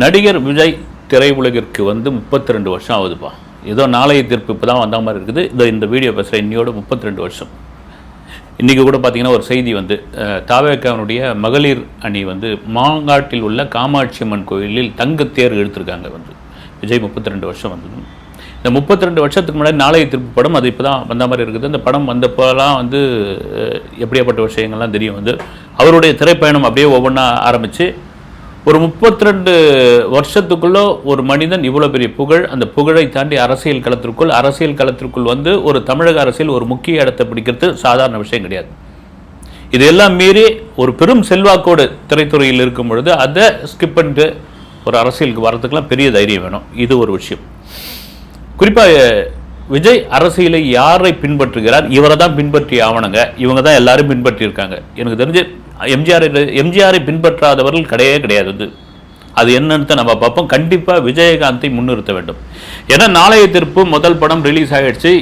நடிகர் விஜய் திரையுலகிற்கு வந்து முப்பத்தி ரெண்டு வருஷம் ஆகுதுப்பா. ஏதோ நாளைய தீர்ப்பு இப்போ தான் வந்த மாதிரி இருக்குது. இதோ இந்த வீடியோ பேசுகிற இன்னையோட முப்பத்தி ரெண்டு வருஷம். இன்றைக்கி கூட பார்த்தீங்கன்னா ஒரு செய்தி வந்து தாவேக்காவனுடைய மகளிர் அணி வந்து மாங்காட்டில் உள்ள காமாட்சி அம்மன் கோயிலில் தங்கத்தேர் எடுத்திருக்காங்க வந்து. விஜய் முப்பத்தி ரெண்டு வருஷம் வந்தது இந்த முப்பத்தி ரெண்டு வருஷத்துக்கு முன்னாடி நாளைய திருப்பு படம் அது இப்போ தான் வந்த மாதிரி இருக்குது. இந்த படம் வந்தப்போலாம் வந்து எப்படியாப்பட்ட விஷயங்கள்லாம் தெரியும் வந்து அவருடைய திரைப்பயணம் அப்படியே ஒவ்வொன்றா ஆரம்பித்து ஒரு முப்பத்தி ரெண்டு வருஷத்துக்குள்ள ஒரு மனிதன் இவ்வளோ பெரிய புகழ் அந்த புகழை தாண்டி அரசியல் களத்திற்குள் அரசியல் களத்திற்குள் வந்து ஒரு தமிழக அரசியல் ஒரு முக்கிய இடத்தை பிடிக்கிறது சாதாரண விஷயம் கிடையாது. இது எல்லாம் மீறி ஒரு பெரும் செல்வாக்கோடு திரைத்துறையில் இருக்கும் பொழுது அதை ஸ்கிப் பண்ணிட்டு ஒரு அரசியலுக்கு வர்றதுக்கெல்லாம் பெரிய தைரியம் வேணும். இது ஒரு விஷயம். குறிப்பாக விஜய் அரசியலை யாரை பின்பற்றுகிறார்? இவரை தான் பின்பற்றி ஆவணங்க. இவங்க தான் எல்லாரும் பின்பற்றியிருக்காங்க. எனக்கு தெரிஞ்சு எம்ஜிஆர் எம்ஜிஆரை பின்பற்றாதவர்கள் கிடையவே கிடையாது அது அது என்னன்னு நம்ம பார்ப்போம். கண்டிப்பாக விஜயகாந்தை முன்னிறுத்த வேண்டும். ஏன்னா நாளைய தீர்ப்பு முதல் படம் ரிலீஸ் ஆகிடுச்சு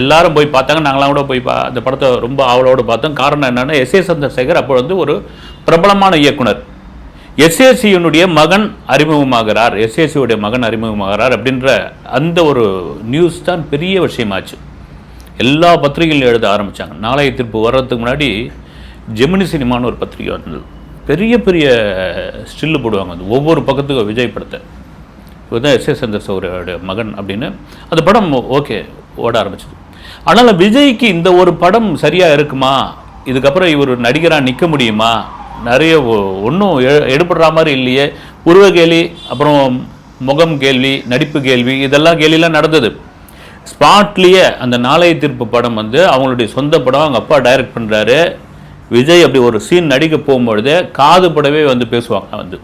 எல்லாரும் போய் பார்த்தாங்க. நாங்களாம் கூட போய் பா அந்த படத்தை ரொம்ப ஆவலோடு பார்த்தோம். காரணம் என்னென்னா எஸ் ஏ சந்திரசேகர் அப்போ வந்து ஒரு பிரபலமான இயக்குனர். எஸ்ஏசியினுடைய மகன் அறிமுகமாகிறார். எஸ்ஏசியுடைய மகன் அறிமுகமாகிறார் அப்படின்ற அந்த ஒரு நியூஸ் தான் பெரிய விஷயமாச்சு. எல்லா பத்திரிகைகளும் எழுத ஆரம்பித்தாங்க நாளைய தீர்ப்பு வர்றதுக்கு முன்னாடி ஜெமினி சினிமான்னு ஒரு பத்திரிகை வந்தது. பெரிய பெரிய ஸ்டில்லு போடுவாங்க அது. ஒவ்வொரு பக்கத்துக்கும் விஜய் படத்தை. இவர் தான் எஸ் ஏ சந்திரசேகரோட மகன் அப்படின்னு. அந்த படம் ஓகே ஓட ஆரம்பிச்சது. ஆனால் விஜய்க்கு இந்த ஒரு படம் சரியாக இருக்குமா? இதுக்கப்புறம் இவர் நடிகராக நிற்க முடியுமா? நிறைய ஒன்றும் எடுபடுற மாதிரி இல்லையே. உருவ கேலி அப்புறம் முகம் கேள்வி நடிப்பு கேள்வி இதெல்லாம் கேள்விலாம் நடந்தது. ஸ்பாட்லேயே அந்த நாளைய தீர்ப்பு படம் வந்து அவங்களுடைய சொந்த படம் அவங்க அப்பா டைரக்ட் பண்ணுறாரு விஜய் அப்படி ஒரு சீன் நடிக்க போகும்பொழுதே காது படவே வந்து பேசுவாங்க வந்து.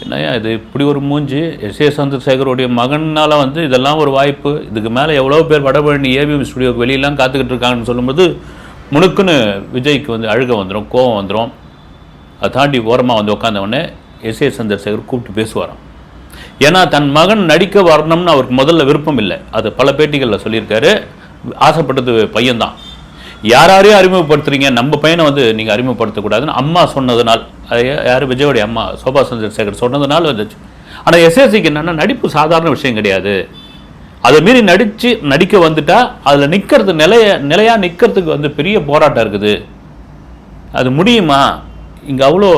என்னையா இது இப்படி ஒரு மூஞ்சி? எஸ். ஏ. சந்திரசேகருடைய மகனால் வந்து இதெல்லாம் ஒரு வாய்ப்பு. இதுக்கு மேலே எவ்வளோ பேர் வடபழனி ஏவிஎம் ஸ்டுடியோக்கு வெளியெல்லாம் காத்துக்கிட்டு இருக்காங்கன்னு சொல்லும்போது முணுக்குன்னு விஜய்க்கு வந்து அழுக வந்துடும் கோவம் வந்துடும் அதை தாண்டி ஓரமாக வந்து உட்காந்தவொடனே எஸ் ஏ சந்திரசேகர் கூப்பிட்டு பேசுவாராம். ஏன்னா தன் மகன் நடிக்க வரணும்னு அவருக்கு முதல்ல விருப்பம் இல்லை. அது பல பேட்டிகளில் சொல்லியிருக்காரு. ஆசைப்பட்டது பையன்தான். யாரையும் அறிமுகப்படுத்துறீங்க? நம்ம பையனை வந்து நீங்கள் அறிமுகப்படுத்தக்கூடாதுன்னு அம்மா சொன்னதுனால் யார்? விஜயோடைய அம்மா சோபா சந்திரசேகர் சொன்னதுனால வந்துச்சு. ஆனால் எஸ்எஸ்சிக்கு என்னென்னா நடிப்பு சாதாரண விஷயம் கிடையாது. அதை மீறி நடித்து நடிக்க வந்துட்டால் அதில் நிற்கிறது நிலைய நிலையாக நிற்கிறதுக்கு வந்து பெரிய போராட்டம் இருக்குது. அது முடியுமா? இங்கே அவ்வளோ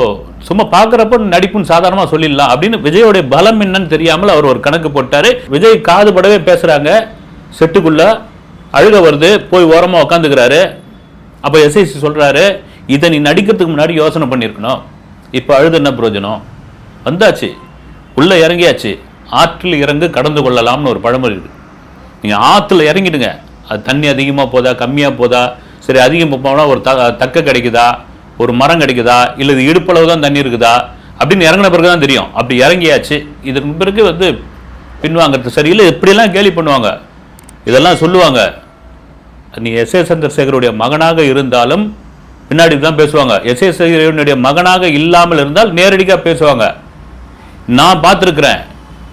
சும்மா பார்க்குறப்ப நடிப்புன்னு சாதாரணமாக சொல்லிடலாம் அப்படின்னு விஜயோடைய பலம் என்னன்னு தெரியாமல் அவர் ஒரு கணக்கு போட்டார். விஜய் காது படவே பேசுகிறாங்க செட்டுக்குள்ளே அழுக வருது. போய் ஓரமாக உக்காந்துக்கிறாரு. அப்போ எஸ்ஐசி சொல்கிறாரு இதை நீ நடிக்கிறதுக்கு முன்னாடி யோசனை பண்ணியிருக்கணும். இப்போ அழுது என்ன பிரயோஜனம்? வந்தாச்சு. உள்ளே இறங்கியாச்சு. ஆற்றில் இறங்கு கடந்து கொள்ளலாம்னு ஒரு பழமொழி இருக்குது நீங்கள் ஆற்றுல இறங்கிடுங்க. அது தண்ணி அதிகமாக போதா கம்மியாக போதா சரி அதிகமாக போனால் ஒரு த தக்க கிடைக்குதா? ஒரு மரம் கிடைக்குதா? இல்லை இது இடுப்பளவு தான் தண்ணி இருக்குதா? அப்படின்னு இறங்கின பிறகு தான் தெரியும். அப்படி இறங்கியாச்சு. இதற்கு பிறகு வந்து பின்வாங்கிறது சரியில்லை இப்படியெல்லாம் கேலி பண்ணுவாங்க. இதெல்லாம் சொல்லுவாங்க. நீ எஸ் ஏ சந்திரசேகருடைய மகனாக இருந்தாலும் பின்னாடி தான் பேசுவாங்க. எஸ் ஏ சேகரனுடைய மகனாக இல்லாமல் இருந்தால் நேரடியாக பேசுவாங்க. நான் பார்த்துருக்குறேன்.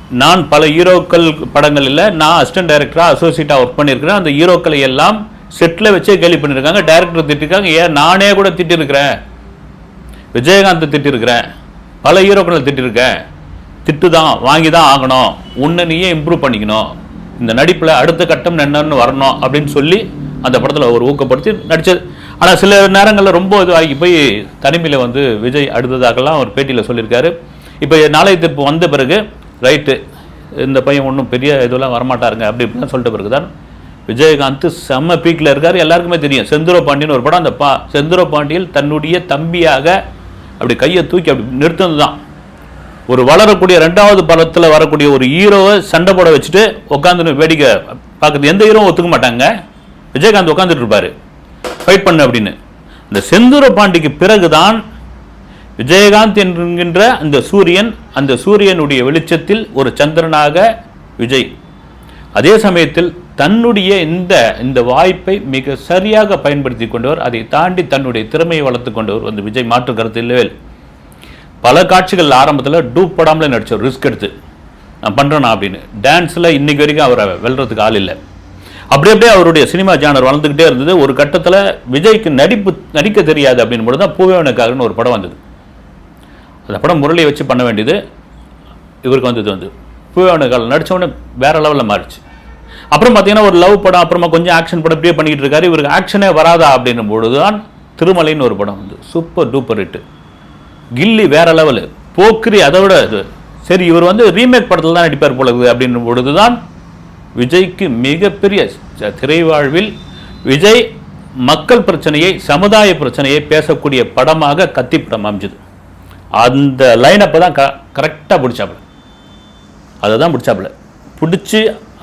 நான் பல ஹீரோக்கள் படங்களில் நான் அசிஸ்டன்ட் டைரக்டராக அசோசியேட்டாக ஒர்க் பண்ணியிருக்கிறேன். அந்த ஹீரோக்களை எல்லாம் செட்டில் வச்சே கேள்வி பண்ணியிருக்காங்க டைரக்டர் திட்டிருக்காங்க. ஏன்? நானே கூட திட்டிருக்கிறேன். விஜயகாந்த் திட்டிருக்கிறேன். பல ஹீரோக்களை திட்டிருக்கேன். திட்டு தான் வாங்கி தான் ஆகணும். உன்னை நீயே இம்ப்ரூவ் பண்ணிக்கணும். இந்த நடிப்பில் அடுத்த கட்டம் என்னன்னு வரணும் அப்படின்னு சொல்லி அந்த படத்தில் அவர் ஊக்கப்படுத்தி நடித்தது ஆனால் சில நேரங்களில் ரொம்ப இதுவாகி போய் தனிமையில் வந்து விஜய் அடுத்ததாகலாம் அவர் பேட்டியில் சொல்லியிருக்காரு. இப்போ நாளைய தீர்ப்பு வந்த பிறகு ரைட்டு இந்த பையன் ஒன்றும் பெரிய இதெல்லாம் வரமாட்டாருங்க அப்படி இப்படிலாம் சொல்லிட்ட பிறகு தான் விஜயகாந்த் செம்ம பீக்கில் இருக்கார். எல்லாருக்குமே தெரியும். செந்தூர பாண்டியன் ஒரு படம். அந்த பா செந்தூர பாண்டியல் தன்னுடைய தம்பியாக அப்படி கையை தூக்கி அப்படி நிறுத்தினது தான் ஒரு வளரக்கூடிய ரெண்டாவது படத்தில் வரக்கூடிய ஒரு ஹீரோவை சண்டை போட வச்சுட்டு உட்காந்து வேடிக்கை பார்க்குறது. எந்த ஹீரோவும் ஒத்துக்க மாட்டாங்க. விஜயகாந்த் உட்காந்துட்டு இருப்பாரு. ஃபைட் பண்ணு அப்படின்னு. இந்த செந்தூர பாண்டிக்கு பிறகுதான் விஜயகாந்த் என்கின்ற அந்த சூரியன் அந்த சூரியனுடைய வெளிச்சத்தில் ஒரு சந்திரனாக விஜய். அதே சமயத்தில் தன்னுடைய இந்த இந்த வாய்ப்பை மிக சரியாக பயன்படுத்தி கொண்டவர் அதை தாண்டி தன்னுடைய திறமையை வளர்த்து கொண்டவர் வந்து விஜய் மாற்று கருத்து இல்லவே பல காட்சிகள் ஆரம்பத்தில் டூப் படாமலே நடிச்சவர் ரிஸ்க் எடுத்து நான் பண்ணுறேனா அப்படின்னு. டான்ஸில் இன்னைக்கு வரைக்கும் அவரை வெல்றதுக்கு ஆள் இல்லை. அப்படி அப்படியே அவருடைய சினிமா ஜானர் வளர்ந்துக்கிட்டே இருந்தது. ஒரு கட்டத்தில் விஜய்க்கு நடிப்பு நடிக்க தெரியாது அப்படின்னு தான் பூவேவனுக்காகனு ஒரு படம் வந்தது. அந்த படம் முரளியை வச்சு பண்ண வேண்டியது இவருக்கு வந்தது வந்து. பூவேவனுக்காக காலம் வேறு வேற லெவலில் மாறிச்சு அப்புறம் பார்த்தீங்கன்னா ஒரு லவ் படம் அப்புறமா கொஞ்சம் ஆக்ஷன் படம் இப்படியே பண்ணிக்கிட்டு இருக்காரு. இவருக்கு ஆக்ஷனே வராதா அப்படின்னும் பொழுது தான் திருமலைன்னு ஒரு படம் வந்து சூப்பர் டூப்பர் ஹிட்டு கில்லி வேற லெவலு போக்கிரி அதை விட இது. சரி இவர் வந்து ரீமேக் படத்தில் தான் நடிப்பார் போல அப்படின்னும் பொழுது தான் விஜய்க்கு மிகப்பெரிய திரைவாழ்வில் விஜய் மக்கள் பிரச்சனையை சமுதாய பிரச்சனையை பேசக்கூடிய படமாக கத்தி படம் அமைஞ்சது. அந்த லைனப்பை தான் க கரெக்டாக பிடிச்சாப்புல. அதை தான் பிடிச்சாப்புல. பிடிச்சி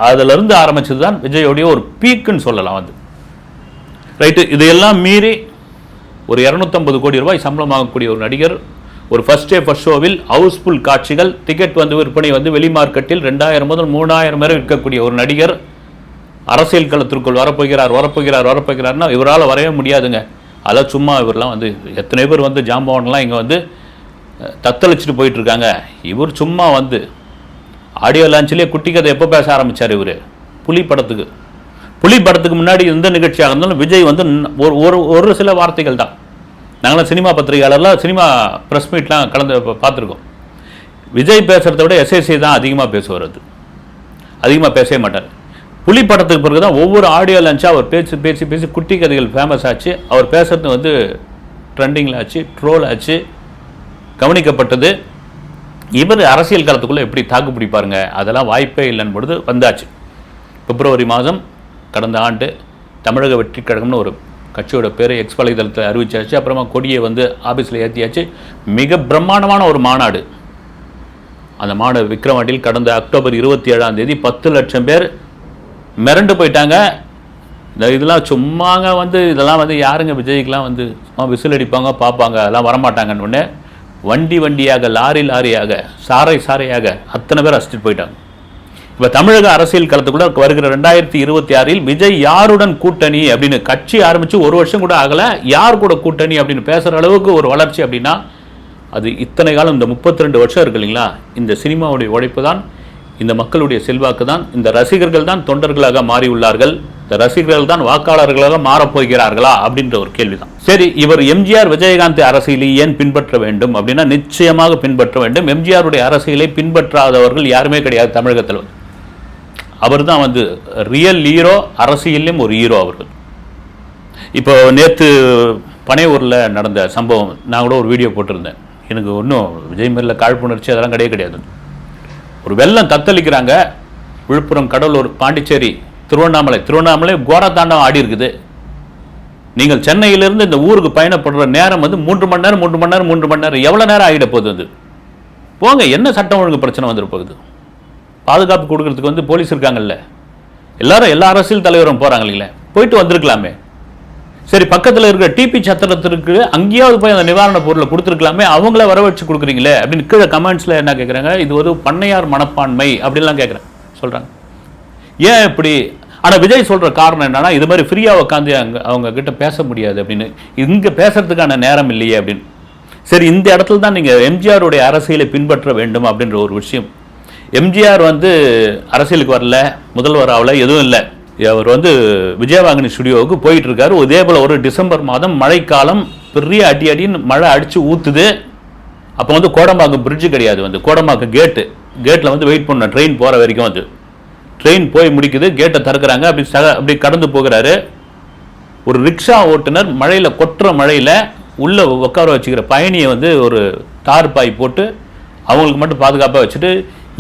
அதிலிருந்து ஆரம்பிச்சது தான் விஜயோடைய ஒரு பீக்குன்னு சொல்லலாம் வந்து ரைட்டு இதையெல்லாம் மீறி ஒரு இரநூத்தம்பது கோடி ரூபாய் சம்பளம் ஆகக்கூடிய ஒரு நடிகர் ஒரு ஃபர்ஸ்ட் டே ஃபர்ஸ்ட் ஷோவில் ஹவுஸ்ஃபுல் காட்சிகள் டிக்கெட் வந்து விற்பனை வந்து வெளி மார்க்கெட்டில் ரெண்டாயிரம் முதல் மூணாயிரம் வரை விற்கக்கூடிய ஒரு நடிகர் அரசியல் களத்திற்குள் வரப்போகிறார் வரப்போகிறார் வரப்போகிறார்னா இவரால் வரைய முடியாதுங்க. அதெல்லாம் சும்மா இவரெலாம் வந்து எத்தனை பேர் வந்து ஜாம்பவான்லாம் இங்கே வந்து தத்தளிச்சுட்டு போயிட்டுருக்காங்க இவர் சும்மா வந்து ஆடியோ லான்ச்சிலே குட்டி கதை எப்போ பேச ஆரம்பிச்சார் இவர்? புலி படத்துக்கு. புலி படத்துக்கு முன்னாடி எந்த நிகழ்ச்சியாக இருந்தாலும் விஜய் வந்து ஒரு ஒரு ஒரு சில வார்த்தைகள் தான். நாங்களாம் சினிமா பத்திரிகையாளர்லாம் சினிமா ப்ரெஸ் மீட்லாம் கலந்து பார்த்துருக்கோம். விஜய் பேசுகிறத விட எஸ்எஸ்சி தான் அதிகமாக பேசுவார் அது. அதிகமாக பேசவே மாட்டார். புலி படத்துக்கு பிறகு தான் ஒவ்வொரு ஆடியோ லான்ச்சாக அவர் பேசி பேசி பேசி குட்டி கதைகள் ஃபேமஸ் ஆச்சு. அவர் பேசுறது வந்து ட்ரெண்டிங்கில் ஆச்சு ட்ரோல் ஆச்சு கவனிக்கப்பட்டது. இவர் அரசியல் காலத்துக்குள்ளே எப்படி தாக்கு பிடிப்பாருங்க? அதெல்லாம் வாய்ப்பே இல்லைன்னு பொழுது வந்தாச்சு. பிப்ரவரி மாதம் கடந்த ஆண்டு தமிழக வெற்றி கழகம்னு ஒரு கட்சியோட பேரை எக்ஸ் வலைதளத்தில் அறிவிச்சாச்சு. அப்புறமா கொடியை வந்து ஆஃபீஸில் ஏற்றியாச்சு மிக பிரம்மாண்டமான ஒரு மாநாடு. அந்த மாநாடு விக்ரவாண்டியில் கடந்த அக்டோபர் இருபத்தி ஏழாம் தேதி பத்து லட்சம் பேர் மிரண்டு போயிட்டாங்க. இந்த இதெல்லாம் சும்மாங்க வந்து இதெல்லாம் வந்து யாருங்க விஜய்க்கெலாம் வந்து சும்மா விசில் அடிப்பாங்க பார்ப்பாங்க அதெல்லாம் வரமாட்டாங்கன்னு உடனே வண்டி வண்டியாக லாரி லாரியாக சாரை சாரையாக அத்தனை பேர் அசிச்சிட்டு போயிட்டாங்க. இப்போ தமிழக அரசியல் களத்துக்குள்ள வருகிற ரெண்டாயிரத்தி இருபத்தி ஆறில் விஜய் யாருடன் கூட்டணி அப்படின்னு கட்சி ஆரம்பித்து ஒரு வருஷம் கூட ஆகலை. யார் கூட கூட்டணி அப்படின்னு பேசுகிற அளவுக்கு ஒரு வளர்ச்சி அப்படின்னா அது இத்தனை காலம் இந்த 32 வருஷம் இருக்கு இல்லைங்களா? இந்த சினிமாவுடைய உழைப்பு தான் இந்த மக்களுடைய செல்வாக்கு தான் இந்த ரசிகர்கள் தான் தொண்டர்களாக மாறியுள்ளார்கள். இந்த ரசிகர்கள் தான் வாக்காளர்களாக மாறப் போகிறார்களா அப்படின்ற ஒரு கேள்விதான். சரி இவர் எம்ஜிஆர் விஜயகாந்த் அரசியலை ஏன் பின்பற்ற வேண்டும் அப்படின்னா நிச்சயமாக பின்பற்ற வேண்டும். எம்ஜிஆருடைய அரசியலை பின்பற்றாதவர்கள் யாருமே கிடையாது தமிழகத்தில் அவர் தான் வந்து ரியல் ஹீரோ அரசியலையும் ஒரு ஹீரோ அவர்கள். இப்போ நேற்று பனையூரில் நடந்த சம்பவம் நான் கூட ஒரு வீடியோ போட்டிருந்தேன். எனக்கு ஒன்றும் விஜய் மேல காழ்ப்புணர்ச்சி அதெல்லாம் கிடையவே கிடையாது. ஒரு வெள்ளம் தத்தளிக்கிறாங்க விழுப்புரம் கடலூர் பாண்டிச்சேரி திருவண்ணாமலை. திருவண்ணாமலை கோரதாண்டம் ஆடி இருக்குது. நீங்கள் சென்னையிலிருந்து இந்த ஊருக்கு பயணப்படுற நேரம் வந்து மூன்று மணி நேரம் மூன்று மணி நேரம் மூன்று மணி நேரம். எவ்வளோ நேரம் ஆகிட போகுது அது? போங்க என்ன சட்டம் ஒழுங்கு பிரச்சனை வந்துருப்போகுது பாதுகாப்பு கொடுக்கறதுக்கு வந்து போலீஸ் இருக்காங்கல்ல. எல்லாரும் எல்லா அரசியல் தலைவரும் போகிறாங்க இல்லைங்களே போயிட்டு வந்திருக்கலாமே. சரி பக்கத்தில் இருக்கிற டிபி சத்திரத்திற்கு அங்கேயாவது போய் அந்த நிவாரண பொருளை கொடுத்துருக்கலாமே. அவங்கள வரவழைச்சு கொடுக்குறீங்களே அப்படின்னு கீழே கமெண்ட்ஸில் என்ன கேட்குறாங்க இது ஒரு பண்ணையார் மனப்பான்மை அப்படின்லாம் கேட்குறேன் சொல்கிறாங்க ஏன் இப்படி? ஆனால் விஜய் சொல்கிற காரணம் என்னென்னா இது மாதிரி ஃப்ரீயாக உட்காந்து அங்கே அவங்க கிட்ட பேச முடியாது அப்படின்னு. இங்கே பேசுறதுக்கான நேரம் இல்லையே அப்படின்னு. சரி இந்த இடத்துல தான் நீங்கள் எம்ஜிஆருடைய அரசியலை பின்பற்ற வேண்டும் அப்படின்ற ஒரு விஷயம். எம்ஜிஆர் வந்து அரசியலுக்கு வரல முதல்வர் ஆகல எதுவும் இல்லை. அவர் வந்து விஜயவாகினி ஸ்டுடியோவுக்கு போயிட்டு இருக்காரு இதே போல் ஒரு டிசம்பர் மாதம் மழைக்காலம் பெரிய அடி அடின்னு மழை அடித்து ஊற்றுது அப்போ வந்து கோடம்பாக்கம் பிரிட்ஜு கிடையாது வந்து. கோடம்பாக்கம் கேட்டு கேட்டில் வந்து வெயிட் பண்ண ட்ரெயின் போகிற வரைக்கும் வந்து. ட்ரெயின் போய் முடிக்குது கேட்டை திறக்கிறாங்க அப்படி சக அப்படி கடந்து போகிறாரு. ஒரு ரிக்ஷா ஓட்டுநர் மழையில் கொட்டுற மழையில் உள்ளே உட்கார வச்சுக்கிற பயணியை வந்து ஒரு தார் பாய் போட்டு அவங்களுக்கு மட்டும் பாதுகாப்பாக வச்சுட்டு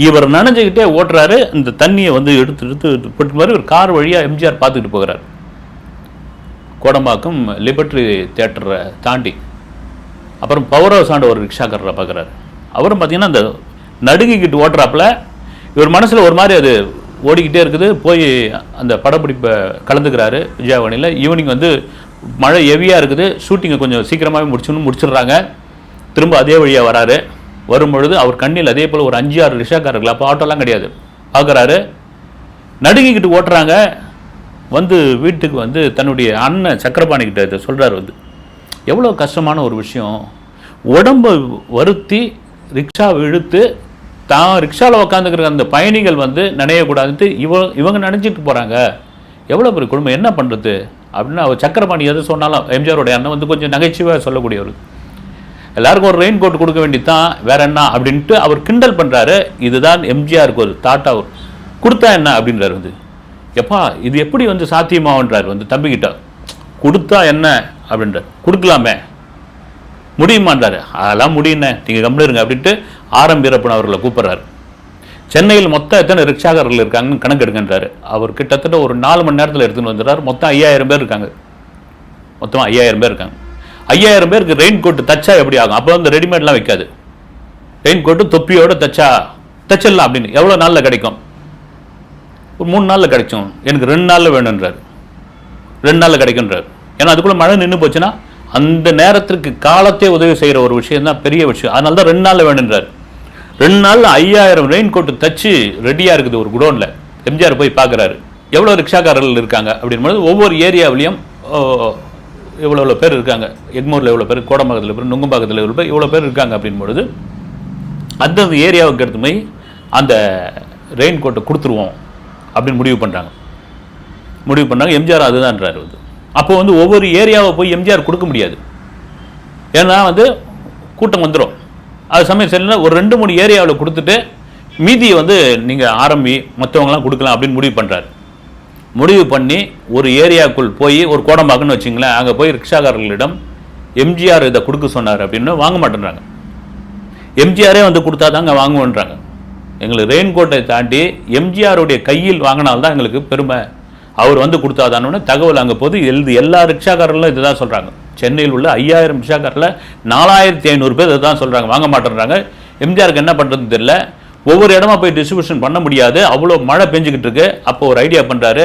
இவர் நனைஞ்சுக்கிட்டே ஓட்டுறாரு. இந்த தண்ணியை வந்து எடுத்து எடுத்து போட்டு மாதிரி ஒரு கார் வழியாக எம்ஜிஆர் பார்த்துக்கிட்டு போகிறார். கோடம்பாக்கம் லிபர்ட்ரி தேட்டரை தாண்டி. அப்புறம் பவர் ஹவுஸ் ஆண்ட ஒரு ரிக்ஷாக்காரரை பார்க்குறாரு. அவரும் பார்த்தீங்கன்னா அந்த நடுங்கிக்கிட்டு ஓட்டுறாப்புல இவர் மனசில் ஒரு மாதிரி அது ஓடிக்கிட்டே இருக்குது. போய் அந்த படப்பிடிப்பை கலந்துக்கிறாரு விஜயவாணியில். ஈவினிங் வந்து மழை ஹெவியாக இருக்குது. ஷூட்டிங்கை கொஞ்சம் சீக்கிரமாகவே முடிச்சுன்னு முடிச்சிடுறாங்க. திரும்ப அதே வழியாக வராரு. வரும்பொழுது அவர் கண்ணில் அதே போல் ஒரு அஞ்சு ஆறு ரிஷாக்காரர்கள் அப்போ ஆட்டோலாம் கிடையாது. பார்க்குறாரு நடுங்கிக்கிட்டு ஓட்டுறாங்க. வந்து வீட்டுக்கு வந்து தன்னுடைய அண்ணன் சக்கரபாணிக்கிட்ட இதை சொல்கிறாரு வந்து. எவ்வளோ கஷ்டமான ஒரு விஷயம். உடம்பை வருத்தி ரிக்ஷாவை இழுத்து தான் ரிக்ஷாவில் உட்காந்துக்கிற அந்த பயணிகள் வந்து நினையக்கூடாதுன்ட்டு இவ இவங்க நினைச்சிட்டு போகிறாங்க எவ்வளோ பெரிய குடும்பம் என்ன பண்ணுறது அப்படின்னு அவர் சக்கரபாணி எது சொன்னாலும் எம்ஜிஆருடைய அண்ணன் வந்து கொஞ்சம் நகைச்சுவையாக சொல்லக்கூடியவர். எல்லாருக்கும் ஒரு ரெயின் கோட் கொடுக்க வேண்டியதுதான் வேற என்ன அப்படின்ட்டு அவர் கிண்டல் பண்ணுறாரு இதுதான் எம்ஜிஆருக்கு ஒரு தாட்டா அவர் கொடுத்தா என்ன அப்படின்றாரு வந்து. எப்பா இது எப்படி வந்து சாத்தியமாகன்றார் வந்து தம்பிக்கிட்ட கொடுத்தா என்ன அப்படின்றார். கொடுக்கலாமே. முடியுமான்றாரு. அதெல்லாம் முடியுண்ணே நீங்கள் கம்மிடுங்க அப்படின்ட்டு ஆரம் வீரப்பன் அவர்களை கூப்பிட்றாரு. சென்னையில் மொத்தம் எத்தனை ரிக்ஷாக்காரர்கள் இருக்காங்கன்னு கணக்கு எடுங்கன்றாரு. அவர் கிட்டத்தட்ட ஒரு நாலு மணி நேரத்தில் எடுத்துன்னு வந்துடுறாரு. மொத்தம் ஐயாயிரம் பேர் இருக்காங்க. மொத்தம் ஐயாயிரம் பேர் இருக்காங்க. ஐயாயிரம் பேருக்கு ரெயின் கோட்டு தச்சா எப்படி ஆகும்? அப்போ வந்து ரெடிமேட்லாம் வைக்காது ரெயின் கோட்டு தொப்பியோட தச்சா தச்சிடலாம் அப்படின்னு. எவ்வளோ நாளில் கிடைக்கும்? ஒரு மூணு நாளில் கிடைக்கும் எனக்கு ரெண்டு நாளில் வேணுன்றார் ரெண்டு நாளில் கிடைக்குன்றார் ஏன்னா அதுக்குள்ளே மழை நின்று போச்சுன்னா அந்த நேரத்திற்கு காலத்தே உதவி செய்கிற ஒரு விஷயம் தான் பெரிய விஷயம். அதனால தான் ரெண்டு நாளில் வேணுன்றார் ரெண்டு நாளில் ஐயாயிரம் ரெயின் கோட்டு தச்சு ரெடியாக இருக்குது ஒரு குடோனில். எம்ஜிஆர் போய் பார்க்குறாரு. எவ்வளோ ரிக்ஷாக்காரர்கள் இருக்காங்க அப்படின்போது ஒவ்வொரு ஏரியாவிலையும் இவ்வளோ இவ்வளோ பேர் இருக்காங்க. எக்மூரில் இவ்வளோ பேர் கோடம்பாக்கத்தில் பேர் நுங்கம்பாக்கத்தில் இவ்வளோ பேர் இவ்வளோ பேர் இருக்காங்க அப்படின்பொழுது அந்தந்த ஏரியாவுக்கு எடுத்து போய் அந்த ரெயின் கோட்டை கொடுத்துருவோம் அப்படின்னு முடிவு பண்ணுறாங்க முடிவு பண்ணாங்க எம்ஜிஆர் அதுதான்றாரு வந்து. அப்போ வந்து ஒவ்வொரு ஏரியாவை போய் எம்ஜிஆர் கொடுக்க முடியாது. ஏன்னா வந்து கூட்டம் வந்துடும் அது சமயம் சரியில்லை ஒரு ரெண்டு மூணு ஏரியாவில் கொடுத்துட்டு மீதியை வந்து நீங்கள் ஆரம்பி மற்றவங்களாம் கொடுக்கலாம் அப்படின்னு முடிவு பண்ணுறாரு முடிவு பண்ணி ஒரு ஏரியாவுக்குள் போய் ஒரு கோடம்பாக்குன்னு வச்சிங்களேன் அங்கே போய் ரிக்ஷாக்காரர்களிடம் எம்ஜிஆர் இதை கொடுக்க சொன்னார் அப்படின்னு வாங்க மாட்டேன்றாங்க. எம்ஜிஆரே வந்து கொடுத்தா தாங்க வாங்குவோன்றாங்க. எங்களுக்கு ரெயின் கோட்டை தாண்டி எம்ஜிஆருடைய கையில் வாங்கினால்தான் எங்களுக்கு பெருமை அவர் வந்து கொடுத்தாதானோன்னு தகவல் அங்கே போது எழுது எல்லா ரிக்ஷாக்காரர்களும் இதுதான் சொல்கிறாங்க சென்னையில் உள்ள ஐயாயிரம் ரிக்ஷாக்காரில் நாலாயிரத்தி ஐநூறு பேர் இதுதான் சொல்கிறாங்க வாங்க மாட்டேன்றாங்க. எம்ஜிஆருக்கு என்ன பண்ணுறதுன்னு தெரியல. ஒவ்வொரு இடமா போய் டிஸ்ட்ரிபியூஷன் பண்ண முடியாது. அவ்வளோ மழை பெஞ்சுக்கிட்டு இருக்கு. அப்போ ஒரு ஐடியா பண்ணுறாரு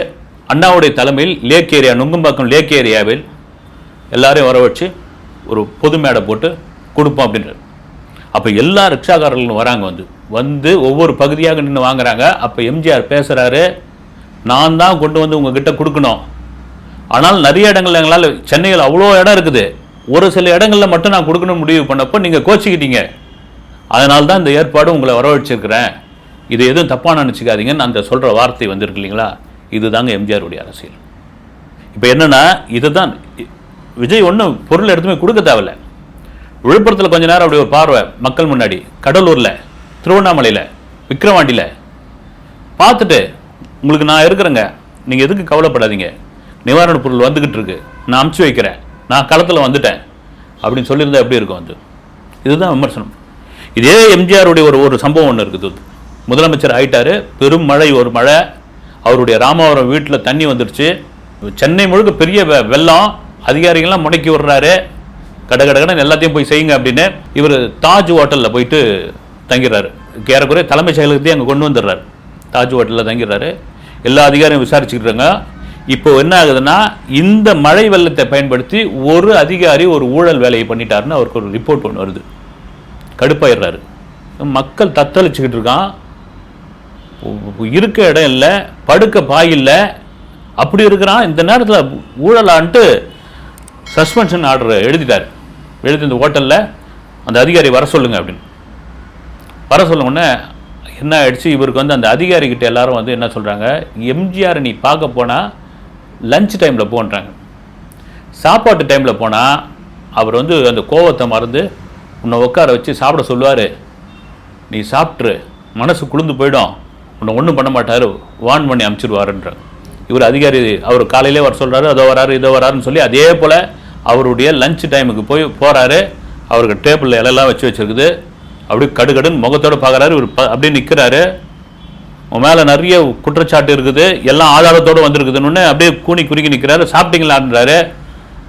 அண்ணாவுடைய தலைமையில் லேக் ஏரியா நுங்கம்பாக்கம் லேக் ஏரியாவில் எல்லாரையும் வர வச்சு ஒரு பொது மேடை போட்டு கொடுப்போம் அப்படின்றார். அப்போ எல்லா ரிக்ஷாக்காரர்களும் வராங்க வந்து. வந்து ஒவ்வொரு பகுதியாக நின்று வாங்குறாங்க. அப்போ எம்ஜிஆர் பேசுகிறாரு நான் தான் கொண்டு வந்து உங்ககிட்ட கொடுக்கணும். ஆனால் நிறைய இடங்கள்ல எங்களால் சென்னையில் அவ்வளோ இடம் இருக்குது. ஒரு சில இடங்களில் மட்டும் நான் கொடுக்கணும் முடிவு பண்ணப்போ நீங்கள் கோச்சிக்கிட்டீங்க. அதனால தான் இந்த ஏற்பாடு உங்களை வரவழைச்சிருக்கிறேன். இது எதுவும் தப்பாக நினச்சிக்காதீங்கன்னு அந்த சொல்கிற வார்த்தை வந்திருக்கு இல்லைங்களா? இதுதாங்க எம்ஜிஆருடைய அரசியல். இப்போ என்னென்னா இதுதான் விஜய் ஒன்றும் பொருள் எடுத்துமே கொடுக்க தேவையில்ல. விழுப்புரத்தில் கொஞ்ச நேரம் அப்படி ஒரு பார்வை மக்கள் முன்னாடி கடலூரில் திருவண்ணாமலையில் விக்கிரவாண்டியில். பார்த்துட்டு உங்களுக்கு நான் இருக்கிறேங்க. நீங்கள் எதுக்கு கவலைப்படாதீங்க. நிவாரணப் பொருள் வந்துக்கிட்டு இருக்கு. நான் அமுச்சு வைக்கிறேன். நான் களத்தில் வந்துட்டேன். அப்படின்னு சொல்லியிருந்தா எப்படி இருக்கும் வந்து இதுதான் விமர்சனம். இதே எம்ஜிஆருடைய ஒரு ஒரு சம்பவம் ஒன்று இருக்குது. முதலமைச்சர் ஆயிட்டாரு. பெரும் மழை ஒரு மழை. அவருடைய ராமவரம் வீட்டில் தண்ணி வந்துருச்சு. சென்னை முழுக்க பெரிய வெ- வெள்ளம். அதிகாரிகள்லாம் முடக்கி விடுறாரு. கட கட எல்லாத்தையும் போய் செய்யுங்க அப்படின்னு இவர் தாஜ் ஹோட்டலில் போயிட்டு தங்கிடுறாரு. ஏறக்குறைய தலைமைச் செயலகத்தையும் அங்கே கொண்டு வந்துடுறாரு. தாஜ் ஹோட்டலில் தங்கிடுறாரு. எல்லா அதிகாரியும் விசாரிச்சுக்கிட்டாங்க. இப்போ என்ன ஆகுதுன்னா இந்த மழை வெள்ளத்தை பயன்படுத்தி ஒரு அதிகாரி ஒரு ஊழல் வேலையை பண்ணிட்டாருன்னு அவருக்கு ஒரு ரிப்போர்ட் ஒன்று வருது. கடுப்பாயிடுறாரு. மக்கள் தத்தளிச்சுக்கிட்டு இருக்கான். இருக்க இடம் இல்லை படுக்க பாயில்ல அப்படி இருக்கிறான். இந்த நேரத்தில் ஊழலான்ட்டு சஸ்பென்ஷன் ஆர்டர் எழுதிட்டார். எழுதி இந்த ஹோட்டலில் அந்த அதிகாரி வர சொல்லுங்க அப்படின்னு. வர சொல்ல உடனே என்ன ஆயிடுச்சு? இவருக்கு வந்து அந்த அதிகாரிகிட்ட எல்லாரும் வந்து என்ன சொல்கிறாங்க எம்ஜிஆர் நீ பார்க்க போனால் லஞ்ச் டைமில் போன்றாங்க. சாப்பாட்டு டைமில் போனால் அவர் வந்து அந்த கோவத்தை மறந்து உன்னை உட்கார வச்சு சாப்பிட சொல்லுவார். நீ சாப்பிட்ரு மனசு குளிர்ந்து போயிடும். உன்னை ஒன்றும் பண்ண மாட்டார். வான் பண்ணி அமுச்சிடுவாருன்ற இவர் அதிகாரி அவர் காலையிலே வர சொல்கிறாரு அதோ வராரு இதோ வராருன்னு சொல்லி அதே போல் அவருடைய லஞ்ச் டைமுக்கு போய் போகிறாரு அவருக்கு டேபிளில் இலையெல்லாம் வச்சு வச்சுருக்குது. அப்படியே கடுகடுன்னு முகத்தோடு பார்க்குறாரு இவர் ப- அப்படியே நிற்கிறாரு உன் மேலே நிறைய குற்றச்சாட்டு இருக்குது எல்லாம் ஆதாரத்தோடு வந்திருக்குதுன்னு அப்படியே கூனி குறுக்கி நிற்கிறாரு சாப்பிட்டீங்களான்றாரு.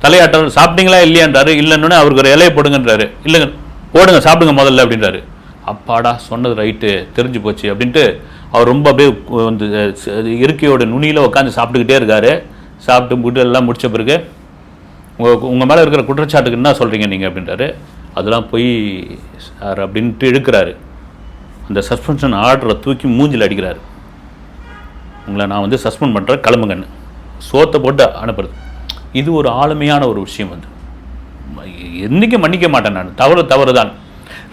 தலையாட்டல் சாப்பிட்டீங்களா இல்லையான்றாரு. இல்லைன்னு அவருக்கு ஒரு இலையை போடுங்கன்றாரு. இல்லைங்க போடுங்க சாப்பிடுங்க முதல்ல அப்படின்றாரு. அப்பாடா சொன்னது ரைட்டு தெரிஞ்சு போச்சு அப்படின்ட்டு அவர் ரொம்ப அப்படியே வந்து இயற்கையோட இருக்கையோட நுனியில் உட்காந்து சாப்பிட்டுக்கிட்டே இருக்காரு. சாப்பிட்டு முட்டு எல்லாம் முடித்த பிறகு உங்கள் உங்கள் மேலே இருக்கிற குற்றச்சாட்டுக்கு என்ன சொல்கிறீங்க நீங்கள் அப்படின்றாரு. அதெல்லாம் போய் சார் அப்படின்ட்டு இழுக்கிறாரு. அந்த சஸ்பென்ஷன் ஆர்டரை தூக்கி மூஞ்சில் அடிக்கிறாரு. உங்களை நான் வந்து சஸ்பெண்ட் பண்ணுறேன் கிளம்புங்கன்னு. சோத்தை போட்டு அனுப்புறது. இது ஒரு ஆளுமையான ஒரு விஷயம் வந்து. என்றைக்கும் மன்னிக்க மாட்டேன் நான். தவறு தவறு தான்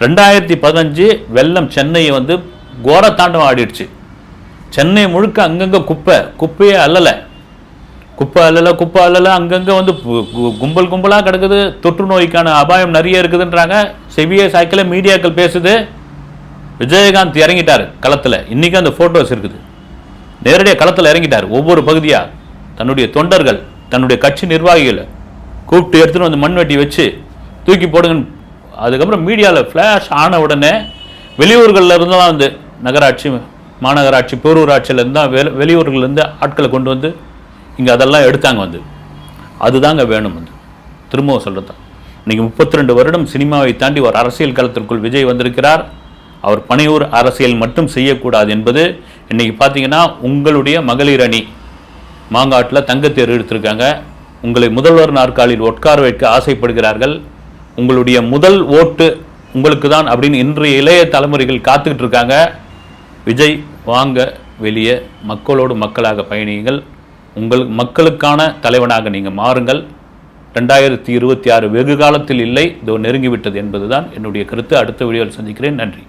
ரெண்டாயிரத்தி பதினஞ்சு வெள்ளம் சென்னையை வந்து கோரத்தாண்டம் ஆடிடுச்சு. சென்னை முழுக்க அங்கங்கே குப்பை. குப்பையே அல்லலை. குப்பை அல்லல குப்பை அல்லல அங்கங்கே வந்து கும்பல் கும்பலாக கிடக்குது. தொற்று நோய்க்கான அபாயம் நிறைய இருக்குதுன்றாங்க. செவிய சாய்க்கில் மீடியாக்கள் பேசுது. விஜயகாந்த் இறங்கிட்டார் களத்தில். இன்றைக்கி அந்த ஃபோட்டோஸ் இருக்குது. நேரடியாக களத்தில் இறங்கிட்டார். ஒவ்வொரு பகுதியாக தன்னுடைய தொண்டர்கள் தன்னுடைய கட்சி நிர்வாகிகளை கூப்பிட்டு எடுத்துகிட்டு வந்து மண்வெட்டி வச்சு தூக்கி போடுங்கன்னு அதுக்கப்புறம் மீடியாவில் ஃப்ளாஷ் ஆன உடனே வெளியூர்களில் இருந்தெல்லாம் வந்து நகராட்சி மாநகராட்சி பேரூராட்சியிலேருந்து தான் வெளி வெளியூர்கள்லேருந்து ஆட்களை கொண்டு வந்து இங்கே அதெல்லாம் எடுத்தாங்க வந்து. அதுதாங்க வேணும் வந்து. திரும்பவும் சொல்கிறது தான் இன்றைக்கி முப்பத்தி ரெண்டு வருடம் சினிமாவை தாண்டி ஒரு அரசியல் களத்திற்குள் விஜய் வந்திருக்கிறார். அவர் பனையூர் அரசியல் மட்டும் செய்யக்கூடாது என்பது இன்றைக்கி பார்த்தீங்கன்னா உங்களுடைய மகளிர் அணி. மாங்காட்டில் தங்கத்தேர் எடுத்திருக்காங்க உங்களை முதல்வர் நாற்காலியில் உட்கார வைக்க ஆசைப்படுகிறார்கள். உங்களுடைய முதல் ஓட்டு உங்களுக்கு தான் அப்படின்னு இன்றைய இளைய தலைமுறைகள் காத்துக்கிட்டு இருக்காங்க. விஜய் வாங்க வெளியே மக்களோடு மக்களாக பயணியுங்கள். உங்கள் மக்களுக்கான தலைவனாக நீங்கள் மாறுங்கள். ரெண்டாயிரத்தி இருபத்தி ஆறு வெகு காலத்தில் இல்லை இதோ நெருங்கிவிட்டது என்பதுதான் என்னுடைய கருத்து. அடுத்த வீடியோவில் சந்திக்கிறேன். நன்றி.